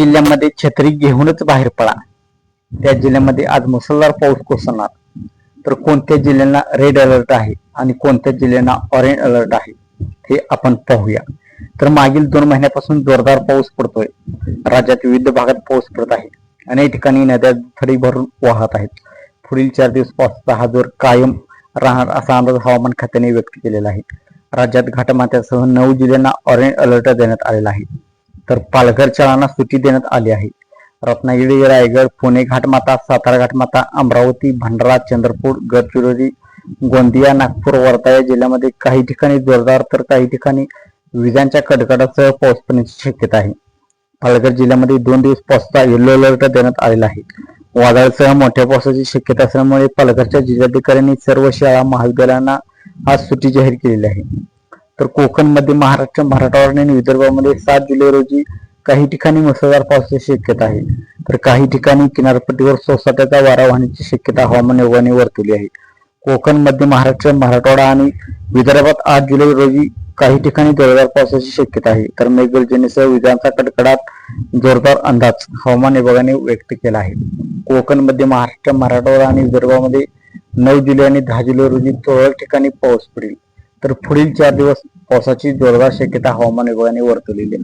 जिल्ह्यामध्ये छत्री घेऊनच बाहेर पडा. त्या जिल्ह्यामध्ये आज मुसळधार पाऊस कोसळणार. तर कोणत्या जिल्ह्यांना रेड अलर्ट आहे आणि कोणत्या जिल्ह्यांना ऑरेंज अलर्ट आहे हे आपण पाहूया. तर मागील दोन महिन्यापासून जोरदार पाऊस पडतोय. राज्यात विविध भागात पाऊस पडत आहे. अनेक ठिकाणी नद्या थडी भरून वाहत आहेत. पुढील चार दिवस पावसाचा हा जोर कायम राहणार असा अंदाज हवामान खात्याने व्यक्त केलेला आहे. राज्यात घाटमाथ्यासह नऊ जिल्ह्यांना ऑरेंज अलर्ट देण्यात आलेला आहे. तर पालघर शाळांना सुट्टी देण्यात आली आहे. रत्नागिरी रायगड पुणे घाटमाता सातारा घाटमाता अमरावती भंडारा चंद्रपूर गडचिरोली गोंदिया नागपूर वर्धा या जिल्ह्यामध्ये काही ठिकाणी जोरदार तर काही ठिकाणी विजांच्या कडकडासह पाऊस पडण्याची शक्यता आहे. पालघर जिल्ह्यामध्ये दोन दिवस पावसाचा येलो अलर्ट देण्यात आलेला आहे. वादळासह मोठ्या पावसाची शक्यता असल्यामुळे पालघरच्या जिल्हाधिकाऱ्यांनी सर्व शाळा महाविद्यालयांना आज सुट्टी जाहीर केलेली आहे. तर कोकणमध्ये महाराष्ट्र मराठवाडा आणि विदर्भामध्ये सात जुलै रोजी काही ठिकाणी मुसळधार पावसाची शक्यता आहे. तर काही ठिकाणी किनारपट्टीवर सोसाट्याचा वारा वाहण्याची शक्यता हवामान विभागाने वर्तवली आहे. कोकण मध्य महाराष्ट्र मराठवाडा आणि विदर्भात आठ जुलै रोजी काही ठिकाणी जोरदार पावसाची शक्यता आहे. तर मेघगर्जनेसह विजांचा कडकडाट जोरदार अंदाज हवामान विभागाने व्यक्त केला आहे. कोकण मध्य महाराष्ट्र मराठवाडा आणि विदर्भामध्ये नऊ जुलै आणि दहा जुलै रोजी तुरळक ठिकाणी पाऊस पडेल. तर पुढील चार दिवस पावसाची जोरदार शक्यता हवामान विभागाने वर्तवलेली आहे.